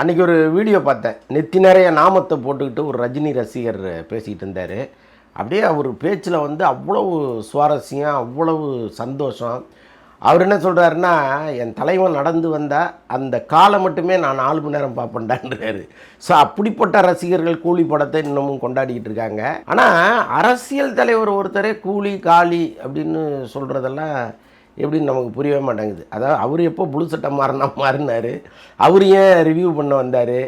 அன்றைக்கி ஒரு வீடியோ பார்த்தேன். நெத்தி நிறைய நாமத்தை போட்டுக்கிட்டு ஒரு ரஜினி ரசிகர் பேசிக்கிட்டு இருந்தார். அப்படியே அவர் பேச்சில் வந்து அவ்வளவு சுவாரஸ்யம் அவ்வளவு சந்தோஷம். அவர் என்ன சொல்கிறாருன்னா என் தலைவன் நடந்து வந்தால் அந்த காலை மட்டுமே நான் நாலு மணி நேரம் பார்ப்பேன்டான்றாரு. ஸோ அப்படிப்பட்ட ரசிகர்கள் கூலி படத்தை இன்னமும் கொண்டாடிக்கிட்டு இருக்காங்க. ஆனால் அரசியல் தலைவர் ஒருத்தரே கூலி காளி அப்படின்னு சொல்கிறதெல்லாம் எப்படின்னு நமக்கு புரியவே மாட்டேங்குது. அதாவது அவர் எப்போ புழு சட்டை மாறினா மாறினார் அவர் ஏன் ரிவ்யூ பண்ண வந்தார்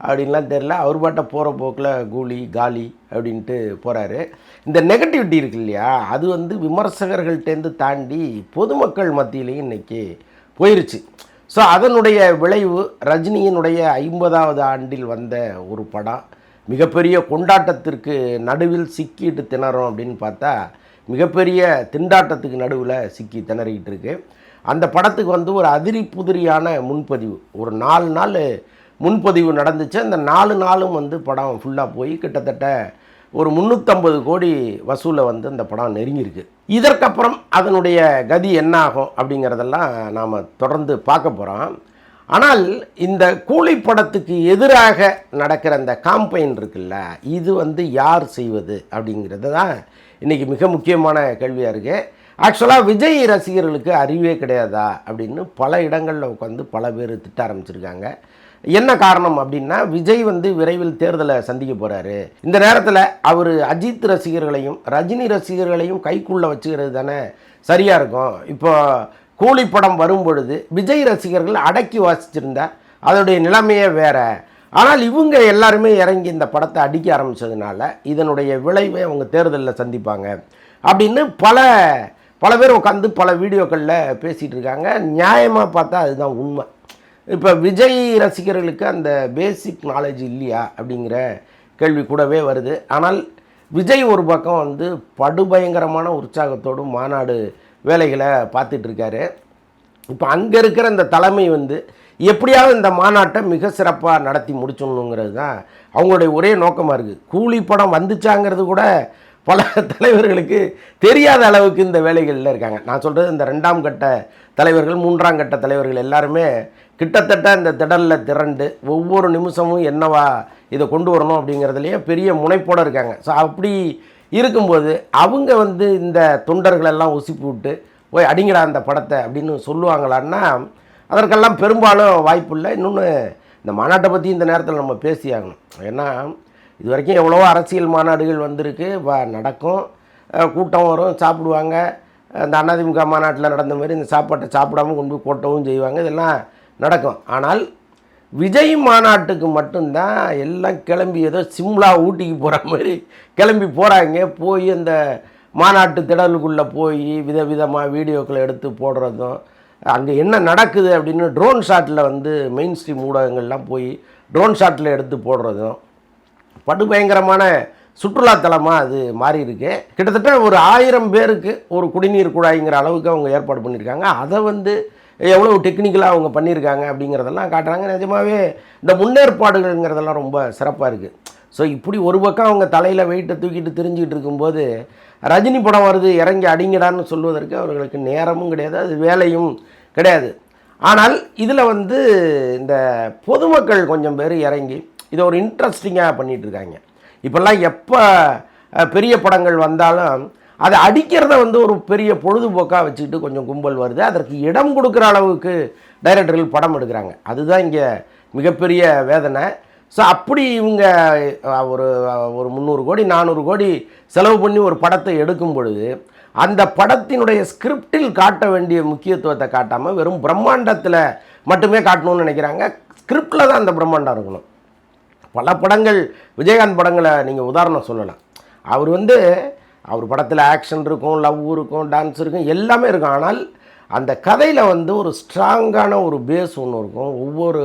அப்படின்லாம் தெரில அவர் பாட்டை போகிற போக்கில் கூலி காலி அப்படின்ட்டு போகிறாரு இந்த நெகட்டிவிட்டி இருக்கு இல்லையா அது வந்து விமர்சகர்கள்ட்டேருந்து தாண்டி பொதுமக்கள் மத்தியிலையும் இன்றைக்கி போயிருச்சு. ஸோ அதனுடைய விளைவு ரஜினியினுடைய ஐம்பதாவது ஆண்டில் வந்த ஒரு படம். மிகப்பெரிய கொண்டாட்டத்திற்கு நடுவில் சிக்கிட்டு திணறோம் அப்படின்னு பார்த்தா மிகப்பெரிய திண்டாட்டத்துக்கு நடுவில் சிக்கி திணறிக்கிட்டு இருக்கு. அந்த படத்துக்கு வந்து ஒரு அதிரி புதிரியான முன்பதிவு. ஒரு நாலு நாள் முன்பதிவு நடந்துச்சு. அந்த நாலு நாளும் வந்து படம் ஃபுல்லாக போய் கிட்டத்தட்ட ஒரு முந்நூற்றம்பது கோடி வசூலை வந்து அந்த படம் நெருங்கியிருக்கு. இதற்கப்புறம் அதனுடைய கதி என்ன ஆகும் அப்படிங்கிறதெல்லாம் நாம் தொடர்ந்து பார்க்க போகிறோம் ஆனால் இந்த கூலி படத்துக்கு எதிராக நடக்கிற அந்த காம்பெயின் இருக்குல்ல இது வந்து யார் செய்வது அப்படிங்கிறது தான் இன்றைக்கி மிக முக்கியமான கேள்வியாக இருக்குது ஆக்சுவலாக விஜய் ரசிகர்களுக்கு அறிவே கிடையாதா அப்படின்னு பல இடங்களில் உட்காந்து பல பேர் திட்ட ஆரம்பிச்சிருக்காங்க. என்ன காரணம் அப்படின்னா விஜய் வந்து விரைவில் தேர்தலை சந்திக்க போகிறாரு இந்த நேரத்தில் அவர் அஜித் ரசிகர்களையும் ரஜினி ரசிகர்களையும் கைக்குள்ளே வச்சுக்கிறது தானே சரியாக இருக்கும். இப்போ கூலி படம் வரும் பொழுது விஜய் ரசிகர்கள் அடக்கி வாசிச்சிருந்தார் அதோடைய நிலைமையே வேற. ஆனால் இவங்க எல்லாருமே இறங்கி இந்த படத்தை அடிக்க ஆரம்பித்ததுனால இதனுடைய விளைவை அவங்க தேர்தலில் சந்திப்பாங்க அப்படின்னு பல பல பேர் உட்காந்து பல வீடியோக்களில் பேசிகிட்டு இருக்காங்க நியாயமாக பார்த்தா அதுதான் உண்மை. இப்போ விஜய் ரசிகர்களுக்கு அந்த பேசிக் நாலேஜ் இல்லையா அப்படிங்கிற கேள்வி கூடவே வருது. ஆனால் விஜய் ஒரு பக்கம் வந்து படுபயங்கரமான உற்சாகத்தோடு மாநாடு வேலைகளை பார்த்துட்டு இருக்காரு இப்போ அங்கே இருக்கிற இந்த தலைமை வந்து எப்படியாவது இந்த மாநாட்டை மிக சிறப்பாக நடத்தி முடிச்சணுங்கிறது தான் அவங்களுடைய ஒரே நோக்கமாக இருக்குது கூலி படம் வந்துச்சாங்கிறது கூட பல தலைவர்களுக்கு தெரியாத அளவுக்கு இந்த வேலைகளில் இருக்காங்க. நான் சொல்கிறது இந்த ரெண்டாம் கட்ட தலைவர்கள் மூன்றாம் கட்ட தலைவர்கள் எல்லாருமே கிட்டத்தட்ட இந்த திடலில் திரண்டு ஒவ்வொரு நிமிஷமும் என்னவா இதை கொண்டு வரணும் அப்படிங்கிறதுலையே பெரிய முனைப்போடு இருக்காங்க. ஸோ அப்படி இருக்கும்போது அவங்க வந்து இந்த தொண்டர்களெல்லாம் உசுப்பி விட்டு போய் அடிங்கடா அந்த படத்தை அப்படின்னு சொல்லுவாங்களான்னா அதற்கெல்லாம் பெரும்பாலும் வாய்ப்பு இல்லை இன்னொன்று இந்த மாநாட்டை பற்றி இந்த நேரத்தில் நம்ம பேசியாகணும். ஏன்னா இது வரைக்கும் எவ்வளவோ அரசியல் மாநாடுகள் வந்திருக்கு. நடக்கும். கூட்டம் வரும் சாப்பிடுவாங்க. இந்த அதிமுக மாநாட்டில் நடந்த மாதிரி இந்த சாப்பாட்டை சாப்பிடாம கொண்டு போய் கொட்டவும் செய்வாங்க. இதெல்லாம் நடக்கும். ஆனால் விஜய் மாநாட்டுக்கு மட்டும்தான் எல்லாம் கிளம்பி ஏதோ சிம்லா ஊட்டிக்கு போகிற மாதிரி கிளம்பி போகிறாங்க போய் அந்த மாநாட்டு திடலுக்குள்ளே போய் விதவிதமாக வீடியோக்களை எடுத்து போடுறதும் அங்கே என்ன நடக்குது அப்படின்னு ட்ரோன் ஷாட்டில் வந்து மெயின் ஸ்ட்ரீம் ஊடகங்கள்லாம் போய் ட்ரோன் ஷாட்டில் எடுத்து போடுறதும் படுபயங்கரமான சுற்றுலாத்தலமாக அது மாறி இருக்கு கிட்டத்தட்ட ஒரு ஆயிரம் பேருக்கு ஒரு குடிநீர் குழாய்ங்கிற அளவுக்கு அவங்க ஏற்பாடு பண்ணியிருக்காங்க. அதை வந்து எவ்வளோ டெக்னிக்கலாக அவங்க பண்ணியிருக்காங்க அப்படிங்கிறதெல்லாம் காட்டுறாங்க. நிஜமாவே இந்த முன்னேற்பாடுகள்ங்கிறதெல்லாம் ரொம்ப சிறப்பாக இருக்குது ஸோ இப்படி ஒரு பக்கம் அவங்க தலையில் வெயிட்டை தூக்கிட்டு தெரிஞ்சுக்கிட்டு இருக்கும்போது ரஜினி படம் வருது இறங்கி அடிங்கடான்னு சொல்வதற்கு அவர்களுக்கு நேரமும் கிடையாது அது வேலையும் கிடையாது. ஆனால் இதில் வந்து இந்த பொதுமக்கள் கொஞ்சம் பேர் இறங்கி இதை ஒரு இன்ட்ரெஸ்டிங்காக பண்ணிகிட்டு இருக்காங்க. இப்போல்லாம் எப்போ பெரிய படங்கள் வந்தாலும் அதை அடிக்கிறத வந்து ஒரு பெரிய பொழுதுபோக்காக வச்சுக்கிட்டு கொஞ்சம் கும்பல் வருது. அதற்கு இடம் கொடுக்குற அளவுக்கு டைரக்டர்கள் படம் எடுக்கிறாங்க. அதுதான் இங்கே மிகப்பெரிய வேதனை. ஸோ அப்படி இவங்க ஒரு ஒரு முந்நூறு கோடி நானூறு கோடி செலவு பண்ணி ஒரு படத்தை எடுக்கும் பொழுது அந்த படத்தினுடைய ஸ்கிரிப்டில் காட்ட வேண்டிய முக்கியத்துவத்தை காட்டாமல் வெறும் பிரம்மாண்டத்தில் மட்டுமே காட்டணும்னு நினைக்கிறாங்க. ஸ்கிரிப்டில் தான் அந்த பிரம்மாண்டம் இருக்கணும். பல படங்கள் விஜயகாந்த் படங்களை நீங்கள் உதாரணம் சொல்லலாம். அவர் வந்து அவர் படத்தில் ஆக்ஷன் இருக்கும் லவ் இருக்கும் டான்ஸ் இருக்கும் எல்லாமே இருக்கும். ஆனால் அந்த கதையில் வந்து ஒரு ஸ்ட்ராங்கான ஒரு பேஸ் ஒன்று இருக்கும். ஒவ்வொரு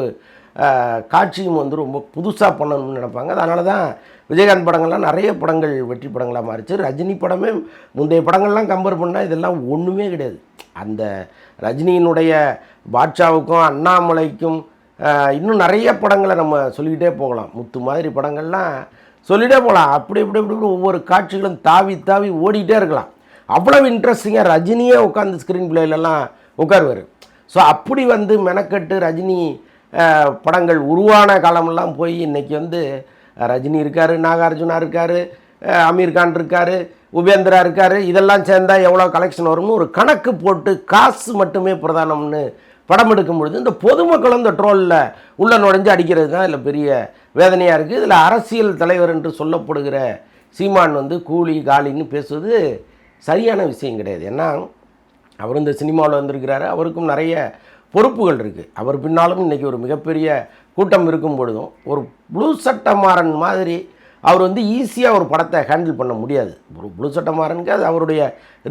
காட்சியும் வந்து ரொம்ப புதுசாக பண்ணணும்னு நினைப்பாங்க. அதனால தான் விஜயகாந்த் படங்கள்லாம் நிறைய படங்கள் வெற்றி படங்களாக மாறிச்சு. ரஜினி படமே முந்தைய படங்கள்லாம் கம்பேர் பண்ணால் இதெல்லாம் ஒன்றுமே கிடையாது. அந்த ரஜினியினுடைய பாட்ஷாவுக்கும் அண்ணாமலைக்கும் இன்னும் நிறைய படங்களை நம்ம சொல்லிக்கிட்டே போகலாம். முத்து மாதிரி படங்கள்லாம் சொல்லிகிட்டே போகலாம். அப்படி இப்படி இப்படி இப்படி ஒவ்வொரு காட்சிகளும் தாவி தாவி ஓடிக்கிட்டே இருக்கலாம். அவ்வளவு இன்ட்ரெஸ்டிங்காக ரஜினியே உட்காந்து ஸ்க்ரீன் பிளேலெல்லாம் உட்காருவார். ஸோ அப்படி வந்து மெனக்கட்டு ரஜினி படங்கள் உருவான காலமெல்லாம் போய் இன்னைக்கு வந்து ரஜினி இருக்கார் நாகார்ஜுனா இருக்கார் அமீர்கான் இருக்கார் உபேந்திரா இருக்கார். இதெல்லாம் சேர்ந்தா எவ்வளோ கலெக்ஷன் வரும்னு ஒரு கணக்கு போட்டு காசு மட்டுமே பிரதானம்னு படம் எடுக்கும் பொழுது இந்த பொதுமக்களும் இந்த ட்ரோலில் உள்ள நுழைஞ்சு அடிக்கிறது தான் இதில் பெரிய வேதனையாக இருக்குது இதில் அரசியல் தலைவர் என்று சொல்லப்படுகிற சீமான் வந்து கூலி காலின்னு பேசுவது சரியான விஷயம் கிடையாது. ஏன்னா அவர் இந்த சினிமாவில் வந்திருக்கிறாரு. அவருக்கும் நிறைய பொறுப்புகள் இருக்குது அவர் பின்னாலும் இன்றைக்கி ஒரு மிகப்பெரிய கூட்டம் இருக்கும் பொழுதும் ஒரு ப்ளூ சட்டமாறன் மாதிரி அவர் வந்து ஈஸியாக ஒரு படத்தை ஹேண்டில் பண்ண முடியாது. ஒரு ப்ளூ சட்டமாறனுக்கு அது அவருடைய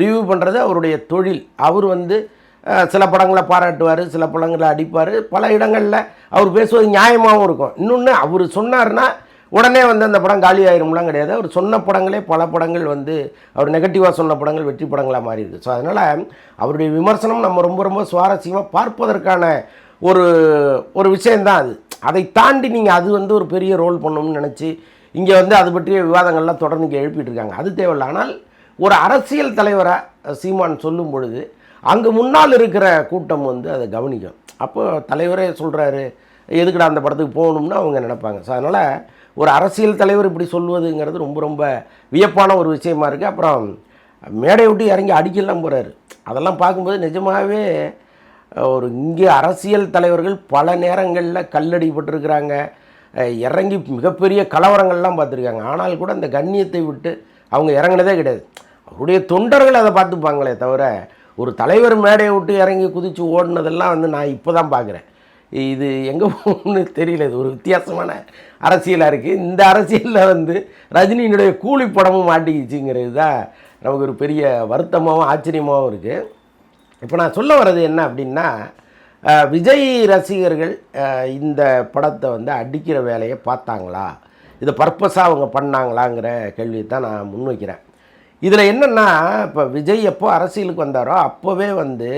ரிவ்யூ பண்ணுறது அவருடைய தொழில். அவர் வந்து சில படங்களை பாராட்டுவார் சில படங்களை அடிப்பார். பல இடங்களில் அவர் பேசுவது நியாயமாகவும் இருக்கும். இன்னொன்று அவர் சொன்னார்னா உடனே வந்து அந்த படம் காலி ஆயிரும்லாம் கிடையாது. அவர் சொன்ன படங்களே பல படங்கள் வந்து அவர் நெகட்டிவாக சொன்ன படங்கள் வெற்றி படங்களாக மாறி இருக்குது ஸோ அதனால் அவருடைய விமர்சனம் நம்ம ரொம்ப ரொம்ப சுவாரஸ்யமாக பார்ப்பதற்கான ஒரு ஒரு விஷயந்தான் அது. அதை தாண்டி நீங்கள் அது வந்து ஒரு பெரிய ரோல் பண்ணணும்னு நினச்சி இங்கே வந்து அது பற்றிய விவாதங்கள்லாம் தொடர்ந்து இங்கே எழுப்பிட்டு இருக்காங்க. அது தேவையில்லை. ஆனால் ஒரு அரசியல் தலைவராக சீமான் சொல்லும் பொழுது அங்கே முன்னால் இருக்கிற கூட்டம் வந்து அதை கவனிக்கும். அப்போ தலைவரே சொல்கிறாரு எதுக்குடா அந்த படத்துக்கு போகணும்னு அவங்க நினைப்பாங்க. ஸோ அதனால் ஒரு அரசியல் தலைவர் இப்படி சொல்வதுங்கிறது ரொம்ப ரொம்ப வியப்பான ஒரு விஷயமா இருக்குது அப்புறம் மேடை விட்டு இறங்கி அடிக்கலாம் போகிறாரு அதெல்லாம் பார்க்கும்போது நிஜமாகவே ஒரு இங்கே அரசியல் தலைவர்கள் பல நேரங்களில் கல்லடிப்பட்டிருக்கிறாங்க இறங்கி மிகப்பெரிய கலவரங்கள்லாம் பார்த்துருக்காங்க. ஆனால் கூட அந்த கண்ணியத்தை விட்டு அவங்க இறங்கினதே கிடையாது. அவருடைய தொண்டர்கள் அதை பார்த்துப்பாங்களே தவிர ஒரு தலைவர் மேடையை விட்டு இறங்கி குதித்து ஓடினதெல்லாம் வந்து நான் இப்போ தான் பார்க்குறேன். இது எங்கே போகணும்னு தெரியல இது ஒரு வித்தியாசமான அரசியலாக இருக்குது இந்த அரசியலில் வந்து ரஜினியினுடைய கூலி படமும் மாட்டிக்கிச்சுங்கிறது தான் நமக்கு ஒரு பெரிய வருத்தமாகவும் ஆச்சரியமாகவும் இருக்குது இப்போ நான் சொல்ல வர்றது என்ன அப்படின்னா விஜய் ரசிகர்கள் இந்த படத்தை வந்து அடிக்கிற வேலையை பார்த்தாங்களா? இதை பர்பஸாக அவங்க பண்ணாங்களாங்கிற கேள்வியை தான் நான் முன்வைக்கிறேன். இதில் என்னென்னா இப்போ விஜய் எப்போ அரசியலுக்கு வந்தாரோ அப்போவே வந்து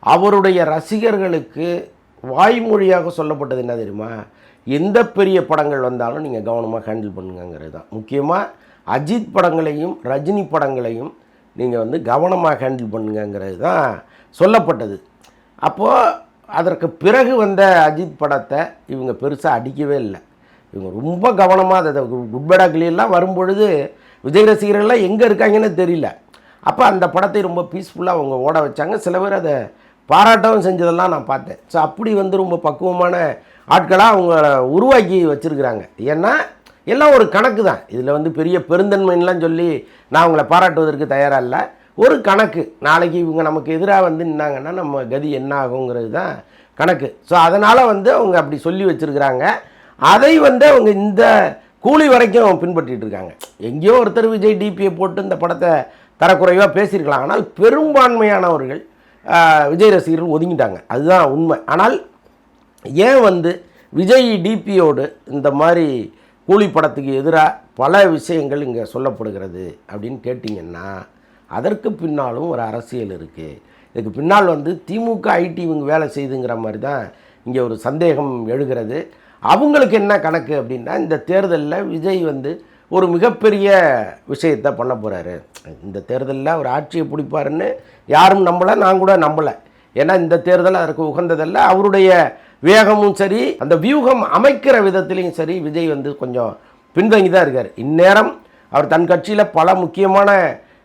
அவருடைய ரசிகர்களுக்கு வாய்மொழியாக சொல்லப்பட்டது என்ன தெரியுமா? எந்த பெரிய படங்கள் வந்தாலும் நீங்கள் கவனமாக ஹேண்டில் பண்ணுங்கங்கிறது தான். முக்கியமாக அஜித் படங்களையும் ரஜினி படங்களையும் நீங்கள் வந்து கவனமாக ஹேண்டில் பண்ணுங்கங்கிறது தான் சொல்லப்பட்டது. அப்போது அதற்கு பிறகு வந்த அஜித் படத்தை இவங்க பெருசாக அடிக்கவே இல்லை. இவங்க ரொம்ப கவனமாக அதை குட் வரும்பொழுது விஜய் ரசிகர்கள்லாம் எங்கே இருக்காங்கன்னு தெரியல. அப்போ அந்த படத்தை ரொம்ப பீஸ்ஃபுல்லாக அவங்க ஓட வச்சாங்க. சில பேர் அதை பாராட்டவும் செஞ்சதெல்லாம் நான் பார்த்தேன். ஸோ அப்படி வந்து ரொம்ப பக்குவமான ஆட்களாக அவங்க உருவாக்கி வச்சுருக்கிறாங்க. ஏன்னா எல்லாம் ஒரு கணக்கு தான். இதில் வந்து பெரிய பெருந்தன்மைன்லாம் சொல்லி நான் அவங்கள பாராட்டுவதற்கு தயாராக இல்லை. ஒரு கணக்கு. நாளைக்கு இவங்க நமக்கு எதிராக வந்து நின்னாங்கன்னா நம்ம கதி என்ன ஆகுங்கிறது தான் கணக்கு. ஸோ அதனால் வந்து அவங்க அப்படி சொல்லி வச்சுருக்கிறாங்க. அதை வந்து அவங்க இந்த கூலி வரைக்கும் பின்பற்றிட்டு இருக்காங்க. எங்கேயோ ஒருத்தர் விஜய் டிபியை போட்டு இந்த படத்தை தரக்குறைவாக பேசியிருக்கலாம். ஆனால் பெரும்பான்மையானவர்கள் விஜய் ரசிகர்கள் ஒதுங்கிட்டாங்க. அதுதான் உண்மை. ஆனால் ஏன் வந்து விஜய் டிபியோடு இந்த மாதிரி கூலி படத்துக்கு எதிராக பல விஷயங்கள் இங்கே சொல்லப்படுகிறது அப்படின்னு கேட்டிங்கன்னா அதற்கு பின்னாலும் ஒரு அரசியல் இருக்குது இதுக்கு பின்னால் வந்து திமுக ஐடி இவங்க வேலை செய்துங்கிற மாதிரி தான் இங்கே ஒரு சந்தேகம் எழுகிறது. அவங்களுக்கு என்ன கணக்கு அப்படின்னா இந்த தேர்தலில் விஜய் வந்து ஒரு மிகப்பெரிய விஷயத்தை பண்ண போகிறாரு இந்த தேர்தலில் அவர் ஆட்சியை பிடிப்பாருன்னு யாரும் நம்பலை நான் கூட நம்பலை. ஏன்னா இந்த தேர்தல் அதற்கு உகந்ததல்ல. அவருடைய வேகமும் சரி அந்த வியூகம் அமைக்கிற விதத்துலேயும் சரி விஜய் வந்து கொஞ்சம் பின்தங்கி தான் இருக்கார். இந்நேரம் அவர் தன் கட்சியில் பல முக்கியமான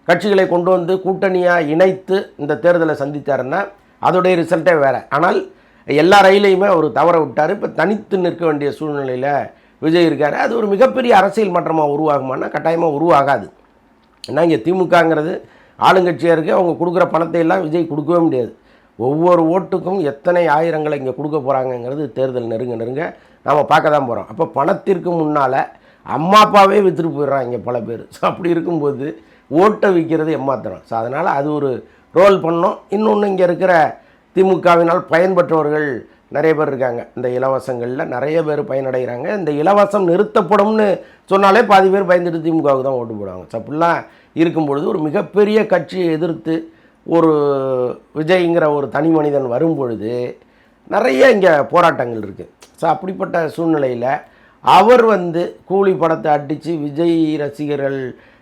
கட்சிகளை கொண்டு வந்து கூட்டணியாக இணைத்து இந்த தேர்தலை சந்தித்தாருன்னா அதோடைய ரிசல்ட்டே வேறு. ஆனால் எல்லா ரயிலையுமே அவர் தவற விட்டார். இப்போ தனித்து நிற்க வேண்டிய சூழ்நிலையில் விஜய் இருக்கார். அது ஒரு மிகப்பெரிய அரசியல் மாற்றமாக உருவாகுமானா கட்டாயமாக உருவாகாது. ஏன்னா இங்கே திமுகங்கிறது ஆளுங்கட்சியாக இருக்குது அவங்க கொடுக்குற பணத்தை எல்லாம் விஜய் கொடுக்கவே முடியாது. ஒவ்வொரு ஓட்டுக்கும் எத்தனை ஆயிரங்களை இங்கே கொடுக்க போகிறாங்கங்கிறது தேர்தல் நெருங்க நெருங்க நாம் பார்க்க தான் போகிறோம் அப்போ பணத்திற்கு முன்னால் அம்மா அப்பாவே விற்றுட்டு போயிடுறாங்க பல பேர். ஸோ அப்படி இருக்கும்போது ஓட்டை விற்கிறது எம்மாத்திரம் ஸோ அதனால் அது ஒரு ரோல் பண்ணோம் இன்னொன்று இங்கே இருக்கிற திமுகவினால் பயன்பெற்றவர்கள் நிறைய பேர் இருக்காங்க. இந்த இலவசங்களில் நிறைய பேர் பயனடைகிறாங்க. இந்த இலவசம் நிறுத்தப்படும்னு சொன்னாலே பாதி பேர் பயந்துட்டு திமுகவுக்கு தான் ஓட்டு போடுவாங்க. ஸோ அப்படிலாம் இருக்கும் பொழுது ஒரு மிகப்பெரிய கட்சியை எதிர்த்து ஒரு விஜய்ங்கிற ஒரு தனி மனிதன் வரும் பொழுது நிறைய இங்கே போராட்டங்கள் இருக்குது ஸோ அப்படிப்பட்ட சூழ்நிலையில் அவர் வந்து கூலி படத்தை அடித்து விஜய் ரசிகர்கள்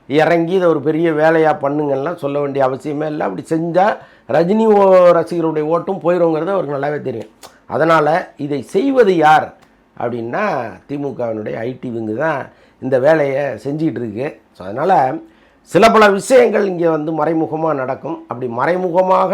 இறங்கி இதை ஒரு பெரிய வேலையாக பண்ணுங்கள்லாம் சொல்ல வேண்டிய அவசியமே இல்லை. அப்படி செஞ்சால் ரஜினி ஓ ரசிகருடைய ஓட்டும் போயிடுங்கிறது அவருக்கு நல்லாவே தெரியும். அதனால் இதை செய்வது யார் அப்படின்னா திமுகவினுடைய ஐடி விங்கு தான் இந்த வேலையை செஞ்சிகிட்டு இருக்கு. ஸோ அதனால் சில பல விஷயங்கள் இங்கே வந்து மறைமுகமாக நடக்கும். அப்படி மறைமுகமாக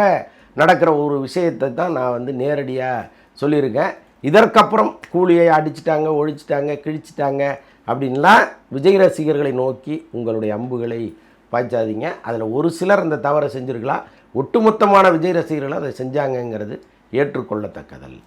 நடக்கிற ஒரு விஷயத்தை தான் நான் வந்து நேரடியாக சொல்லியிருக்கேன். இதற்கப்புறம் கூலியை அடிச்சிட்டாங்க ஒழிச்சிட்டாங்க கிழிச்சிட்டாங்க. அப்படின்லாம் விஜய் ரசிகர்களை நோக்கி உங்களுடைய அம்புகளை பாய்ச்சாதீங்க. அதில் ஒரு சிலர் அந்த தவறை செஞ்சுருக்கலாம். ஒட்டுமொத்தமான விஜய் ரசிகர்கள் அதை செஞ்சாங்கங்கிறது ஏற்றுக்கொள்ளத்தக்கதல்ல